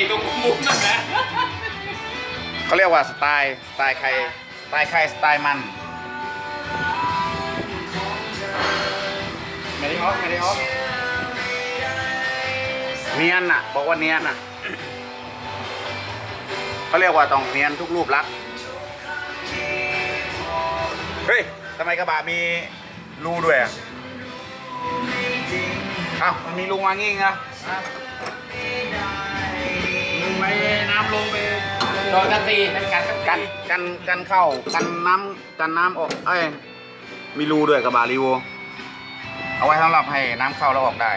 เฮ้ตรงมุมนั่นแหละเขาเรียกว่าสไตล์สไตล์ใครสไตล์ใครสไตล์มันไม่ได้ออฟไม่ได้ออฟเนียนอะ บอกว่าเนียนอะเขาเรียกว่าต้องเนียนทุกรูปลักษณ์เฮ้ยทำไมกระบะมีรูด้วยอะอ้ามันมีรูมางี้ไง ไม่น้ำลงไปโดนกันตีเป็นการกันกันกันเข้ากันน้ำกันน้ำออกเอ้ยมีรูด้วยกระบะรีโวเอาไว้สำหรับให้น้ำเข้าแล้วออกได้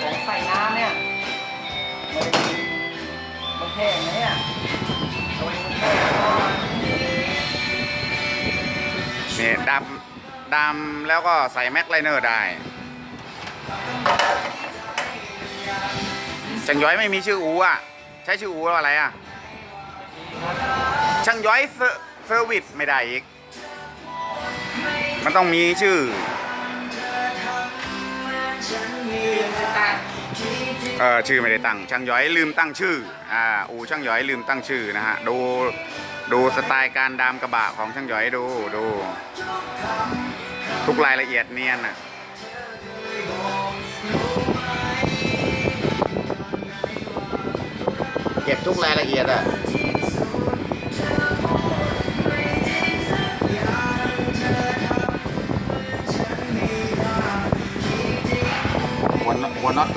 ของใส่น้ำเนี่ย มันจะมีมันแห้งไหมอะ ดำดำแล้วก็ใส่แม็กไลเนอร์ได้ช่างย้อยไม่มีชื่ออูอะ ใช้ชื่ออูอะไรอะช่างย้อยเซอร์วิสไม่ได้อีก มันต้องมีชื่อ เออชื่อไม่ได้ตั้งช่างย้อยลืมตั้งชื่ออ่าอูช่างย้อยลืมตั้งชื่อนะฮะดูดูสไตล์การดามกระบะของช่างย้อยดูดู ทุกรายละเอียดเนียนอะเก็บทุกรายละเอียดอะ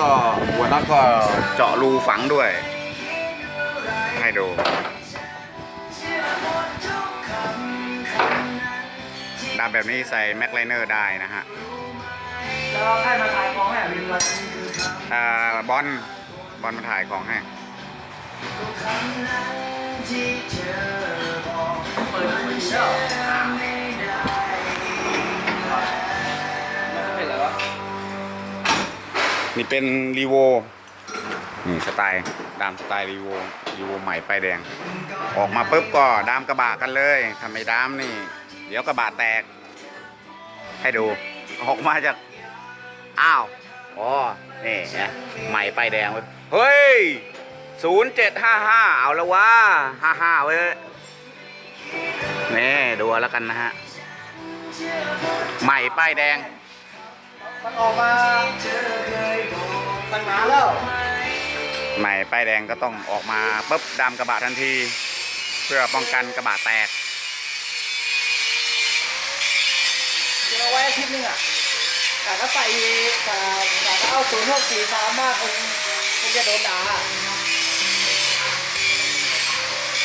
ก็หัวน็อตก็เจาะรูฝังด้วย ให้ดูดำแบบนี้ใส่แม็กไลเนอร์ได้นะฮะแล้วใครมาขายของให้วินเลยอ่าบอลบอลมาถ่ายของให้ นี่เป็นรีโวนี่สไตล์ดามสไตล์รีโวรีโวใหม่ป้ายแดง ออกมาปุ๊บก็ดามกระบะกันเลยทำไมดามนี่ เดี๋ยวกระบะแตก ให้ดู ออกมาจาก อ้าว อ๋อ นี่นะใหม่ป้ายแดงเว้ยเฮ้ยศูนย์เจ็ดห้าห้าเอาแล้ววะห้าห้าเว้ยนี่ดูแล้วกันนะฮะ ใหม่ป้ายแดง มันออกมา ตั้งนานแล้วใหม่ป้ายแดงก็ต้องออกมาปุ๊บดำกระบะทันที เพื่อป้องกันกระบะแตกเดี๋ยวเอาไว้อาทิตย์นึงอะแต่ถ้าใส่แต่แต่ถ้าเอาศูนย์หกสี่สามมากคงคงจะโดนด่า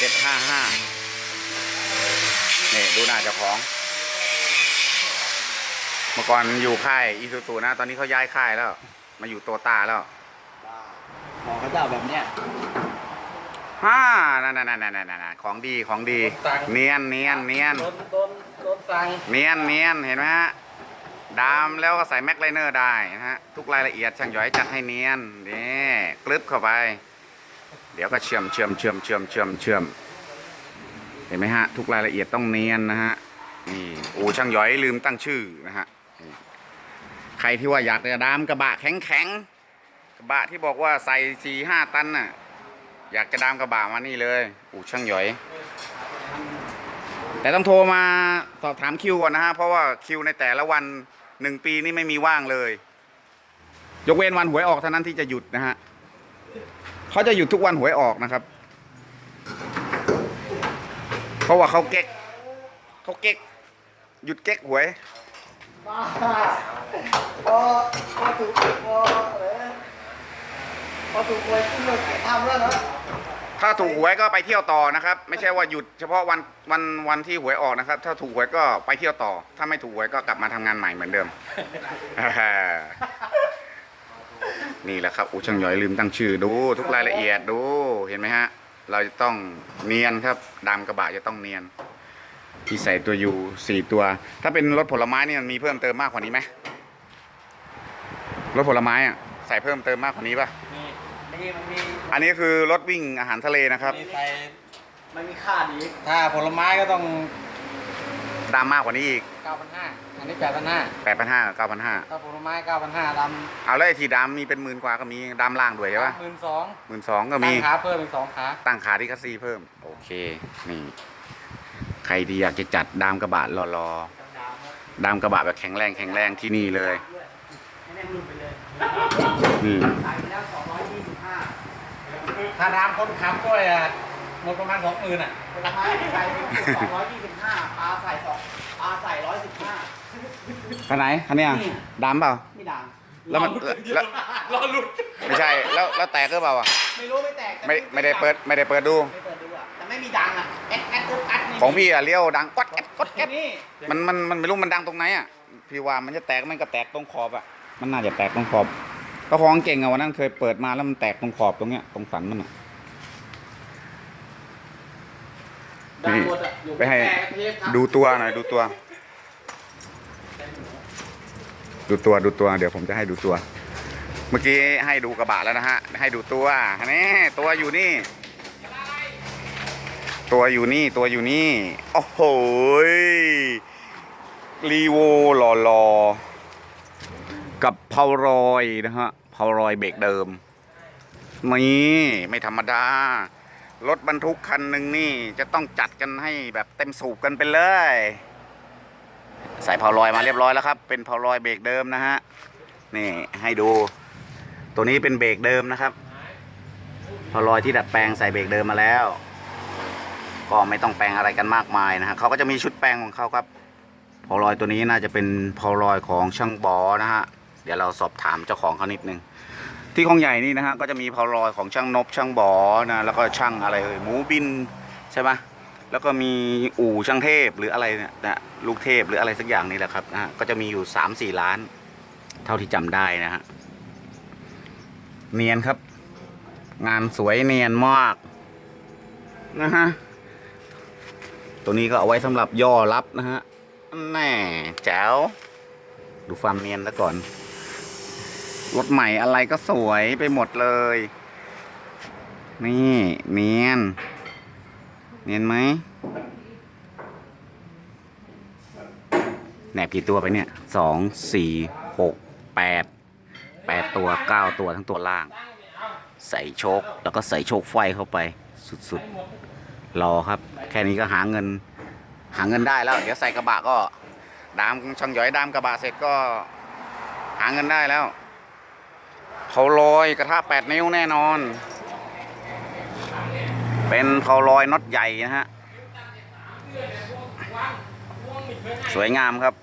755นี่ดูหน้าเจ้าของ เมื่อก่อนอยู่ค่ายอีซูซูนะ ตอนนี้เขาย้ายค่ายแล้ว มาอยู่โตตาแล้วหมอเขาจะเอาแบบเนี้ยฮ่านั่นนั่นนั่นนั่นนั่นของดีของดี เนียนเนียนเนียนโดนโดนโดนสั่งเนียนเนียนเห็นไหมฮะดามแล้วก็ใส่แม็กไลเนอร์ได้นะฮะ ทุกรายละเอียดช่างหย้อยจัดให้เนียนนี่กลึบเข้าไป เดี๋ยวก็เชื่อมเชื่อมเชื่อมเชื่อมเชื่อมเชื่อมเห็นไหมฮะ ทุกรายละเอียดต้องเนียนนะฮะนี่อูช่างหย้อยลืมตั้งชื่อนะฮะนี่ ใครที่ว่าอยากจะดามกระบะแข็งๆกระบะที่บอกว่าใส่สี่ห้าตันน่ะอยากจะดามกระบะมานี่เลยอูช่างหย้อย แต่ต้องโทรมาสอบถามคิวก่อนนะฮะเพราะว่าคิวในแต่ละวันหนึ่งปีนี่ไม่มีว่างเลย ยกเว้นวันหวยออกเท่านั้นที่จะหยุดนะฮะเขาจะหยุดทุกวันหวยออกนะครับ เพราะว่าเขาเก๊กเขาเก๊กหยุดเก๊กหวย บ้าพอพอถูกพออะไรนะพอถูกหวยขึ้นมาทำแล้วเนาะถ้าถูกหวยก็ไปเที่ยวต่อนะครับ ไม่ใช่ว่าหยุดเฉพาะวันวันวันที่หวยออกนะครับ ถ้าถูกหวยก็ไปเที่ยวต่อ ถ้าไม่ถูกหวยก็กลับมาทำงานใหม่เหมือนเดิม นี่แหละครับอูช่างหยอยลืมตั้งชื่อดู ทุกรายละเอียดดูเห็นไหมฮะ เราจะต้องเนียนครับดำกระบะจะต้องเนียน ที่ใส่ตัวยูสี่ตัว ถ้าเป็นรถผลไม้นี่มันมีเพิ่มเติมมากกว่านี้ไหมรถผลไม้อะใส่เพิ่มเติมมากกว่านี้ปะมีมีมันมีอันนี้คือรถวิ่งอาหารทะเลนะครับมีใส่มันมีค่าดีถ้าผลไม้ก็ต้องดำมากกว่านี้อีกเก้าพันห้าอันนี้แปดพันห้าแปดพันห้ากับเก้าพันห้าถ้าผลไม้เก้าพันห้าดเอาแล้วไอ้ที่ดำมีเป็นหมื่นกว่าก็มีดำล่างด้วยำใช่ปะหมื่นสองหมื่นสองก็มีตั้งขาเพิ่มเป็นสองขาตั้งขาที่คัสซีเพิ่ม โอเค นี่ ใครที่อยากจะจัดดามกระบะรอๆดามกระบะแบบแข็งแรงแข็งแรงที่นี่เลยให้แม่งรุ่นไปเลยนี่ขายไปแล้วสองร้อยยี่สิบห้าถ้าดำคนขับด้วยอะหมดประมาณสองหมื่นอะผลไม้ขายสองร้อยยี่สิบห้าปลาใส่สองปลาใส่ร้อยสิบห้าคันไหนคันเนี้ยดำเปล่าไม่ดังแล้วมันแล้วรอหลุดไม่ใช่แล้วแล้วแตกหรือเปล่าอะไม่รู้ไม่แตกแต่ไม่ไม่ได้เปิดไม่ได้เปิดดูไม่เปิดดูอะแต่ไม่มีดังอะ ของพี่อะเลี้ยวดังก๊อดแก๊ดก๊อดแก๊ดนี่มันมันมันไม่รู้มันดังตรงไหนอะพี่ว่ามันจะแตกมันก็แตกตรงขอบอะมันน่าจะแตกตรงขอบก็ของเก่งอะวันนั้นเคยเปิดมาแล้วมันแตกตรงขอบตรงเนี้ยตรงสันมันอะดังหมดอะอยู่ไปให้แตกเทปครับดูตัวหน่อยดูตัว ดูตัวดูตัว เดี๋ยวผมจะให้ดูตัว เมื่อกี้ให้ดูกระบะแล้วนะฮะ ให้ดูตัวนี่ตัวอยู่นี่ ตัวอยู่นี่ตัวอยู่นี่ โอ้โหรีโวหล่อหลอๆ กับเพารอยนะฮะเพารอยเบรกเดิมนี่ไม่ธรรมดา รถบรรทุกคันหนึ่งนี่จะต้องจัดกันให้แบบเต็มสูบกันไปเลย ใส่เพาลอยมาเรียบร้อยแล้วครับ เป็นเพาลอยเบรกเดิมนะฮะ นี่ให้ดู ตัวนี้เป็นเบรกเดิมนะครับเพาลอยที่ดัดแปลงใส่เบรกเดิมมาแล้ว ก็ไม่ต้องแปลงอะไรกันมากมายนะฮะเขาก็จะมีชุดแปลงของเขาครับพาลอยตัวนี้น่าจะเป็นพาลอยของช่างบอนะฮะเดี๋ยวเราสอบถามเจ้าของเขานิดนึงที่ของใหญ่นี่นะฮะก็จะมีพาลอยของช่างนบช่างบอนะแล้วก็ช่างอะไรเอ่ยหมูบินใช่ไหมแล้วก็มีอู่ช่างเทพหรืออะไรเนี่ยนะลูกเทพหรืออะไรสักอย่างนี่แหละครับนะฮะก็จะมีอยู่สามสี่ล้าน เท่าที่จำได้นะฮะเนียนครับ งานสวยเนียนมากนะฮะ ตัวนี้ก็เอาไว้สำหรับย่อรับนะฮะแน่แจ๋วดูความเนียนซะก่อน รถใหม่อะไรก็สวยไปหมดเลย นี่เนียน เนียนไหมแหนบกี่ตัวไปเนี่ยสองสี่หกแปดแปดตัวเก้าตัวทั้งตัวล่าง ใส่โชคแล้วก็ใส่โชคไฟเข้าไปสุดๆ รอครับ แค่นี้ก็หาเงิน หาเงินได้แล้ว เดี๋ยวใส่กระบะก็ ดามช่างหยอยดามกระบะเสร็จก็หาเงินได้แล้วเขาลอยกระทะแปดนิ้วแน่นอน เป็นเขาลอยน็อตใหญ่นะฮะ สวยงามครับ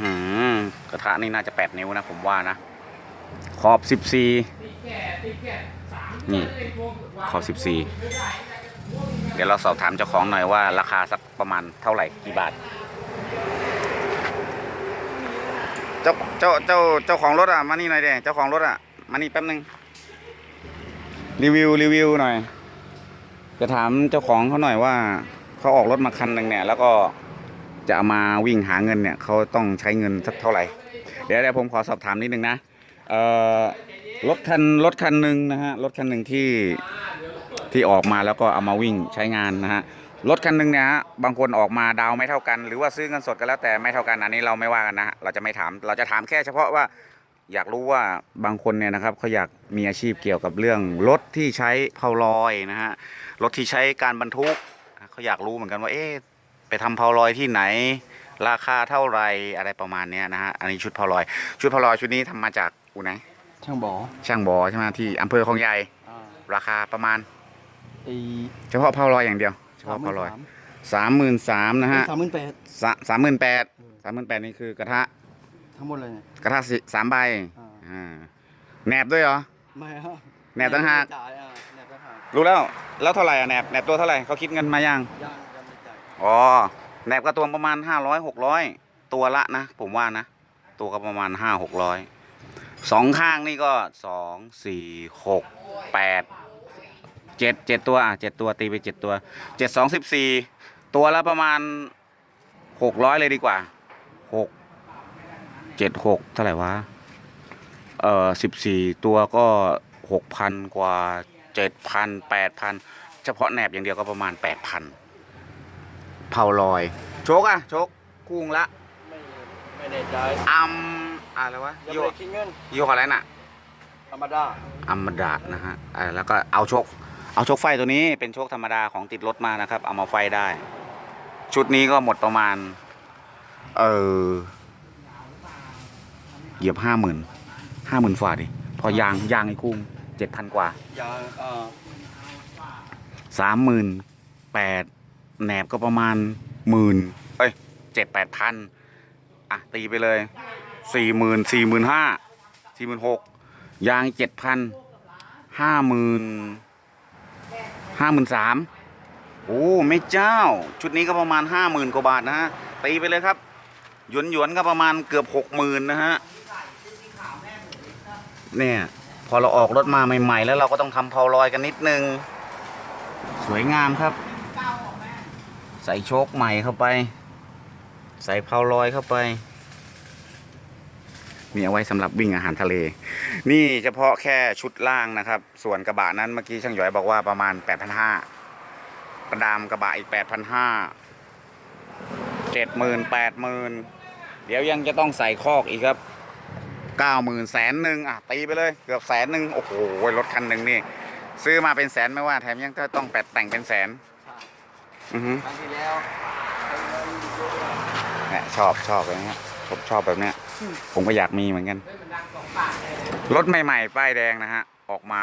หือกระทะนี่น่าจะแปดนิ้วนะผมว่านะ ขอบสิบสี่ นี่ขอบสิบสี่เดี๋ยวเราสอบถามเจ้าของหน่อยว่าราคาสักประมาณเท่าไหร่กี่บาท เจ้าเจ้าเจ้าเจ้าของรถอะมานี่หน่อยเด้เจ้าของรถอะมานี่แป๊บนึงรีวิวรีวิวหน่อย จะถามเจ้าของเขาหน่อยว่าเขาออกรถมาคันหนึ่งเนี่ย แล้วก็จะามาวิ่งหาเงินเนี่ยเขาต้องใช้เงินสักเท่าไหร่ เดี๋ยวเดี๋ยวผมขอสอบถามนิดนึงนะ เอ่อ รถคันรถคันหนึ่งนะฮะรถคันหนึ่งที่ที่ออกมาแล้วก็เอามาวิ่งใช้งานนะฮะรถคันหนึ่งเนี่ยฮะบางคนออกมาดาวไม่เท่ากัน หรือว่าซื้อเงินสดกันแล้วแต่ไม่เท่ากันอันนี้เราไม่ว่ากันนะฮะเราจะไม่ถามเราจะถามแค่เฉพาะว่าอยากรู้ว่าบางคนเนี่ยนะครับเขาอยากมีอาชีพเกี่ยวกับเรื่องรถที่ใช้เพาลอยนะฮะรถที่ใช้การบรรทุกเขาอยากรู้เหมือนกันว่าเอ๊ะไปทำเพาลอยที่ไหน ราคาเท่าไหรอะไรประมาณเนี้ยนะฮะอันนี้ชุดเพาลอย ชุดเพาลอยชุดนี้ทำมาจากอูไหน ช่างบอช่างบอใช่ไหมที่อำเภอคลองใหญ่ราคาประมาณไอ้เฉพาะเพาลอยอย่างเดียวเฉพาะเพาลอยสามหมื่นสามนะฮะสามหมื่นแปดสามหมื่นแปดสามหมื่นแปดนี่คือกระทะทั้งหมดเลยเนี่ยกระทะสิสามใบอ่าอ่าแหนบด้วยเหรอไม่ครับแหนบตั้งหากจ่ายอะแหนบตั้งหากรู้แล้วแล้วเท่าไหร่อะแหนบแหนบตัวเท่าไหร่เขาคิดเงินมายังยังยังไม่จ่ายอ๋อแหนบก็ตัวประมาณห้าร้อยหกร้อยตัวละนะผมว่านะ ตัวก็ประมาณห้าหกร้อย สองข้างนี่ก็สองสี่หกแปดเจ็ดเจ็ดตัวอะเจ็ดตัวตีไปเจ็ดตัวเจ็ดสองสิบสี่ตัวละประมาณหกร้อยเลยดีกว่าหกเจ็ดหกเท่าไหร่วะเอ่อสิบสี่ตัวก็หกพันกว่าเจ็ดพันแปดพันเฉพาะแหนบอย่างเดียวก็ประมาณแปดพันเผาลอย โชกอะโชกกุ้งละ ไม่ไม่แน่ใจอัม อะไรวะยังยี่ไม่ห้อได้คิดเงินยี่ห้ออะไรน่ะ ธรรมดาอัมดานะฮะอ่าแล้วก็เอาโชคเอาโชคไฟตัวนี้เป็นโชคธรรมดาของติดรถมานะครับ เอามาไฟได้ ชุดนี้ก็หมดประมาณ เออเหยียบห้าหมื่นห้าหมื่นฝ่าดิ พอยางยางไอ้กุ้งเจ็ดพันกว่าอย่างเอ่อสามหมื่นแปดแหนบก็ประมาณหมื่นเอ้ยเจ็ดแปดพันอะ ตีไปเลย สี่หมื่นสี่หมื่นห้าสี่หมื่นหกยางเจ็ดพันห้าหมื่นห้าหมื่นสามโอ้ไม่เจ้า ชุดนี้ก็ประมาณห้าหมื่นกว่าบาทนะฮะตีไปเลยครับหยวนหยวนก็ประมาณเกือบหกหมื่นนะฮะเนี่ยพอเราออกรถมาใหม่ ๆ แล้วเราก็ต้องทำเพาลอยกันนิดนึง สวยงามครับ ใส่โชคใหม่เข้าไป ใส่เพาลอยเข้าไป มีเอาไว้สำหรับวิ่งอาหารทะเล นี่เฉพาะแค่ชุดล่างนะครับ ส่วนกระบะนั้นเมื่อกี้ช่างหยอยบอกว่าประมาณ8,500ประดามกระบะอีก8,500 70,000 80,000เดี๋ยวยังจะต้องใส่คอกอีกครับ90,000แสนหนึ่งอะตีไปเลยเกือบแสนหนึ่งโอ้โหรถคันหนึ่งนี่ ซื้อมาเป็นแสนไม่ว่าแถมยังต้องแปดแต่งเป็นแสนอือฮึครั้งที่แล้วเนี่ยชอบชอบแบบเนี้ย ผมชอบแบบเนี้ย ผมก็อยากมีเหมือนกัน รถใหม่ๆ ป้ายแดงนะฮะ ออกมา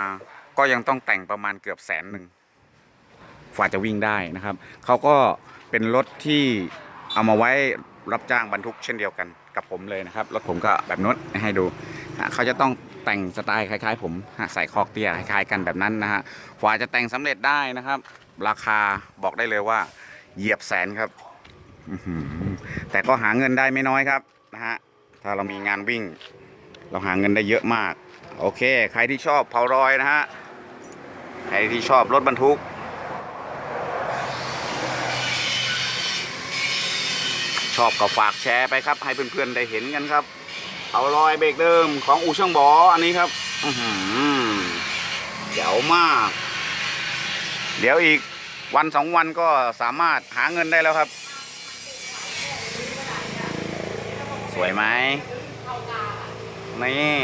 ก็ยังต้องแต่งประมาณเกือบแสนหนึ่งฝ่าจะวิ่งได้นะครับ เขาก็เป็นรถที่เอามาไว้รับจ้างบรรทุกเช่นเดียวกันกับผมเลยนะครับ รถผมก็แบบนู้นให้ดูอะเขาจะต้องแต่งสไตล์คล้ายๆ ผมฮะใส่คอกเตี้ยคล้ายๆกันแบบนั้นนะฮะฝ่าจะแต่งสำเร็จได้นะครับ ราคาบอกได้เลยว่า เหยียบแสนครับ อื้อหือ แต่ก็หาเงินได้ไม่น้อยครับนะฮะถ้าเรามีงานวิ่ง เราหาเงินได้เยอะมาก โอเค ใครที่ชอบเผารอยนะฮะใครที่ชอบรถบรรทุกชอบก็ฝากแชร์ไปครับ ให้เพื่อนๆได้เห็นกันครับเผารอยเบรกเดิมของอู่ช่างบออันนี้ครับอือหือเจ๋วมาก เดี๋ยวอีกวันสองวันก็สามารถหาเงินได้แล้วครับ สวยไหมนี่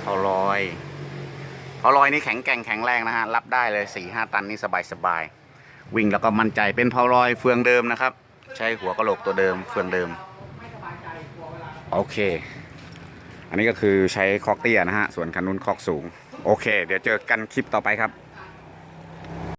เผาลอยเผาลอยนี่แข็งแกร่งแข็งแรงนะฮะ รับได้เลย4ี่ห้าตันนี่สบายสบายๆวิ่งแล้วก็มั่นใจเป็นเผาลอยเฟืองเดิมนะครับ ใช้หัวกระโหลกตัวเดิมเฟืองเดิม โอเค อันนี้ก็คือใช้คอกเตี้ยนะฮะ ส่วนคันนู้นคอกสูง โอเค เดี๋ยวเจอกันคลิปต่อไปครับ